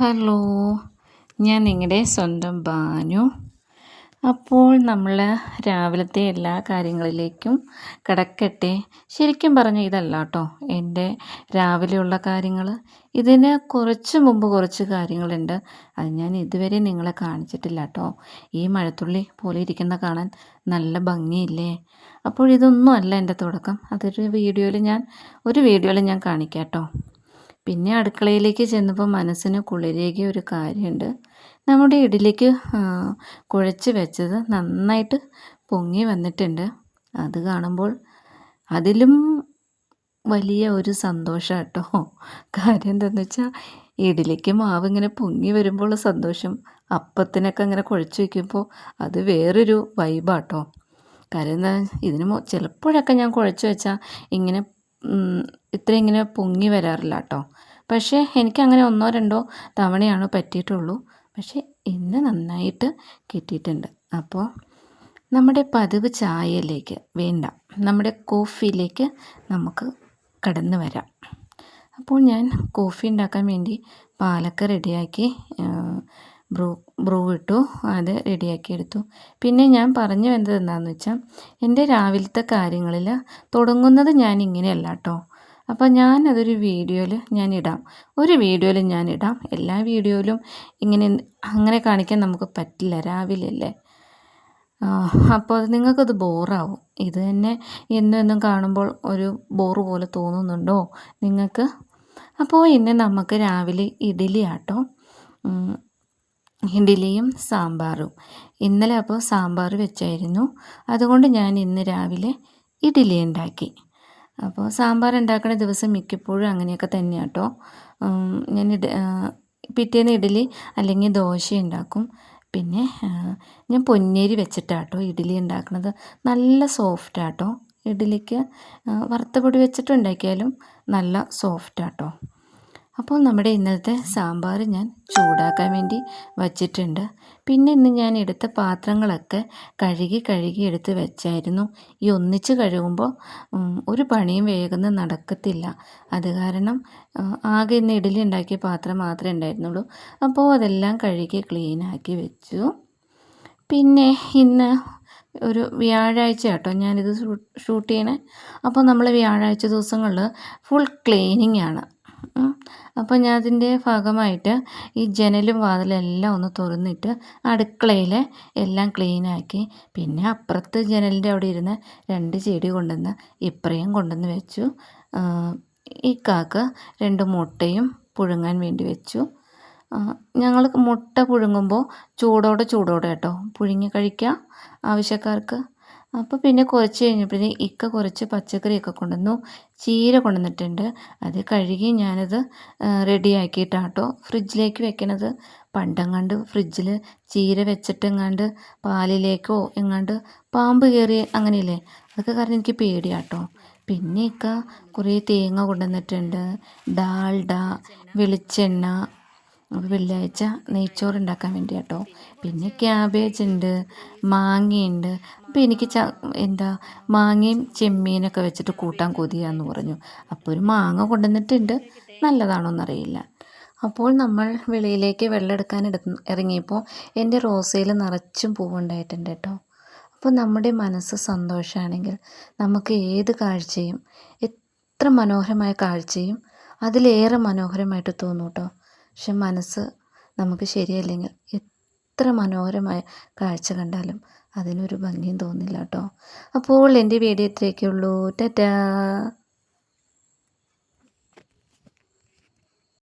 Hello ഞാൻ നിങ്ങളുടെ സ്വന്തം ബാനു. അപ്പോൾ നമ്മൾ രാവിലത്തെ എല്ലാ കാര്യങ്ങളിലേക്കും കിടക്കട്ടെ. ശരിക്കും പറഞ്ഞാൽ ഇതല്ല കേട്ടോ എന്റെ രാവിലെയുള്ള കാര്യങ്ങൾ ഇതിന് കുറച്ച് മുമ്പ് കുറച്ച് കാര്യങ്ങളുണ്ട്. അത് ഞാൻ ഇതുവരെ നിങ്ങളെ കാണിച്ചിട്ടില്ല കേട്ടോ ഈ മഴത്തുള്ളി പോലെ ഇരിക്കുന്ന കാണാൻ നല്ല ഭംഗിയില്ലേ? അപ്പോൾ ഇതൊന്നും അല്ല എന്റെ തുടക്കം. അതൊരു വീഡിയോയിൽ ഞാൻ ഒരു വീഡിയോയിൽ ഞാൻ കാണിക്കാം കേട്ടോ പിന്നെ അടുക്കളയിലേക്ക് ചെന്നപ്പോൾ മനസ്സിന് കുളിരേകിയ ഒരു കാര്യമുണ്ട് നമ്മുടെ ഇഡലിക്ക് കുഴച്ച് വെച്ചത് നന്നായിട്ട് പൊങ്ങി വന്നിട്ടുണ്ട്. അത് കാണുമ്പോൾ അതിലും വലിയ ഒരു സന്തോഷം കേട്ടോ കാര്യം എന്താണെന്ന് വെച്ചാൽ ഇഡലിക്ക് മാവ് ഇങ്ങനെ പൊങ്ങി വരുമ്പോൾ സന്തോഷം. അപ്പത്തിനൊക്കെ അങ്ങനെ കുഴച്ച് വയ്ക്കുമ്പോൾ അത് വേറൊരു വൈബാട്ടോ. കാര്യം എന്താ ഇതിന് ചിലപ്പോഴൊക്കെ ഞാൻ കുഴച്ച് വെച്ചാൽ ഇങ്ങനെ ഇത്ര ഇങ്ങനെ പൊങ്ങി വരാറില്ല കേട്ടോ പക്ഷേ എനിക്കങ്ങനെ ഒന്നോ രണ്ടോ തവണയാണ് പറ്റിയിട്ടുള്ളൂ. പക്ഷേ ഇന്ന് നന്നായിട്ട് കിട്ടിയിട്ടുണ്ട്. അപ്പോൾ നമ്മുടെ പതിവ് ചായയിലേക്ക് വേണ്ട നമ്മുടെ കോഫിയിലേക്ക് നമുക്ക് കടന്നു വരാം. അപ്പോൾ ഞാൻ കോഫി ഉണ്ടാക്കാൻ വേണ്ടി പാലൊക്കെ റെഡിയാക്കി ബ്രൂ ബ്രൂ ഇട്ടു അത് റെഡിയാക്കി എടുത്തു. പിന്നെ ഞാൻ പറഞ്ഞു വന്നത് എന്താണെന്ന് വെച്ചാൽ എന്റെ രാവിലത്തെ കാര്യങ്ങളിൽ തുടങ്ങുന്നത് ഞാൻ ഇങ്ങനെയല്ല കേട്ടോ അപ്പോൾ ഞാനതൊരു വീഡിയോയിൽ ഞാനിടാം. ഒരു വീഡിയോയിൽ ഞാനിടാം. എല്ലാ വീഡിയോയിലും ഇങ്ങനെ അങ്ങനെ കാണിക്കാൻ നമുക്ക് പറ്റില്ല. രാവിലെ അല്ലേ അപ്പോൾ അത് നിങ്ങൾക്കത് ബോറാവും. ഇത് തന്നെ എന്നും എന്നും കാണുമ്പോൾ ഒരു ബോറ് പോലെ തോന്നുന്നുണ്ടോ നിങ്ങൾക്ക്? അപ്പോൾ ഇന്ന് നമുക്ക് രാവിലെ ഇഡ്ഡലി ആട്ടോ. ഇഡ്ഡലിയും സാമ്പാറും. ഇന്നലെ അപ്പോൾ സാമ്പാർ വെച്ചായിരുന്നു. അതുകൊണ്ട് ഞാൻ ഇന്ന് രാവിലെ ഇഡലി ഉണ്ടാക്കി. അപ്പോൾ സാമ്പാർ ഉണ്ടാക്കുന്ന ദിവസം മിക്കപ്പോഴും അങ്ങനെയൊക്കെ തന്നെയാണ് കേട്ടോ ഞാൻ പിറ്റേന്ന് ഇഡ്ഡലി അല്ലെങ്കിൽ ദോശ ഉണ്ടാക്കും പിന്നെ ഞാൻ പൊന്നേരി വെച്ചിട്ടാട്ടോ ഇഡ്ഡലി ഉണ്ടാക്കുന്നത് നല്ല സോഫ്റ്റാട്ടോ ഇഡ്ഡലിക്ക് വറുത്ത പൊടി വെച്ചിട്ടുണ്ടാക്കിയാലും നല്ല സോഫ്റ്റാട്ടോ അപ്പോൾ നമ്മുടെ ഇന്നലത്തെ സാമ്പാർ ഞാൻ ചൂടാക്കാൻ വേണ്ടി വച്ചിട്ടുണ്ട്. പിന്നെ ഇന്ന് ഞാൻ എടുത്ത പാത്രങ്ങളൊക്കെ കഴുകി കഴുകി എടുത്ത് വെച്ചായിരുന്നു. ഈ ഒന്നിച്ച് കഴുകുമ്പോൾ ഒരു പണിയും വേഗം നടക്കത്തില്ല. അത് കാരണം ആകെ ഇന്ന് ഇഡലി ഉണ്ടാക്കിയ പാത്രം മാത്രമേ ഉണ്ടായിരുന്നുള്ളൂ. അപ്പോൾ അതെല്ലാം കഴുകി ക്ലീനാക്കി വെച്ചു. പിന്നെ ഇന്ന് ഒരു വ്യാഴാഴ്ച കേട്ടോ ഞാനിത് ഷൂട്ട് ചെയ്യണേ. അപ്പോൾ നമ്മൾ വ്യാഴാഴ്ച ദിവസങ്ങളിൽ ഫുൾ ക്ലീനിങ് ആണ്. അപ്പോൾ ഞാൻ അതിന്റെ ഭാഗമായിട്ട് ഈ ജനലും വാതിലും എല്ലാം ഒന്ന് തുറന്നിട്ട് അടുക്കളയിൽ എല്ലാം ക്ലീനാക്കി പിന്നെ അപ്പുറത്ത് ജനലിന്റെ അവിടെ ഇരുന്ന് രണ്ട് ചെടി കൊണ്ടുവന്ന് ഇപ്പറയും കൊണ്ടുവന്ന് വെച്ചു. ഈ കാക്ക രണ്ട് മുട്ടയും പുഴുങ്ങാൻ വേണ്ടി വെച്ചു. ഞങ്ങൾ മുട്ട പുഴുങ്ങുമ്പോൾ ചൂടോടെ ചൂടോടെ കേട്ടോ. പുഴുങ്ങി കഴിക്കാം ആവശ്യക്കാർക്ക്. അപ്പോൾ പിന്നെ കുറച്ച് കഴിഞ്ഞപ്പോഴത്തേക്ക് ഇക്ക കുറച്ച് പച്ചക്കറിയൊക്കെ കൊണ്ടുവന്നു ചീര കൊണ്ടുവന്നിട്ടുണ്ട്. അത് കഴുകി ഞാനത് റെഡിയാക്കിയിട്ടാട്ടോ ഫ്രിഡ്ജിലേക്ക് വെക്കണത്. പണ്ടെങ്ങാണ്ട് ഫ്രിഡ്ജിൽ ചീര വെച്ചിട്ടെങ്ങാണ്ട് പാലിലേക്കോ എങ്ങാണ്ട് പാമ്പ് കയറി അങ്ങനെയല്ലേ? അതൊക്കെ കാരണം എനിക്ക് പേടിയാട്ടോ. പിന്നെ ഇക്ക കുറേ തേങ്ങ കൊണ്ടുവന്നിട്ടുണ്ട്. ഡാൽഡ വെളിച്ചെണ്ണ വെള്ളിയാഴ്ച നെയ്ച്ചോറ് ഉണ്ടാക്കാൻ വേണ്ടിയാട്ടോ. പിന്നെ ക്യാബേജ് ഉണ്ട് മാങ്ങയുണ്ട്. അപ്പോൾ എനിക്ക് ച എന്താ മാങ്ങയും ചെമ്മീനൊക്കെ വെച്ചിട്ട് കൂട്ടാൻ കൊതിയാന്ന് പറഞ്ഞു. അപ്പോൾ ഒരു മാങ്ങ കൊണ്ടുവന്നിട്ടുണ്ട്. നല്ലതാണോ എന്നറിയില്ല അപ്പോൾ നമ്മൾ വെളിയിലേക്ക് വെള്ളം എടുക്കാൻ ഇറങ്ങിയപ്പോൾ എന്റെ റോസയിൽ നിറച്ചും പൂവുണ്ടായിട്ടുണ്ട് കേട്ടോ. അപ്പോൾ നമ്മുടെ മനസ്സ് സന്തോഷമാണെങ്കിൽ നമുക്ക് ഏത് കാഴ്ചയും എത്ര മനോഹരമായ കാഴ്ചയും അതിലേറെ മനോഹരമായിട്ട് തോന്നും കേട്ടോ. പക്ഷെ മനസ്സ് നമുക്ക് ശരിയല്ലെങ്കിൽ എത്ര മനോഹരമായ കാഴ്ച കണ്ടാലും അതിനൊരു ഭംഗിയും തോന്നില്ല കേട്ടോ അപ്പോൾ എന്റെ വീഡിയോ ഇത്രയൊക്കെ ഉള്ളൂ. ടാറ്റാ.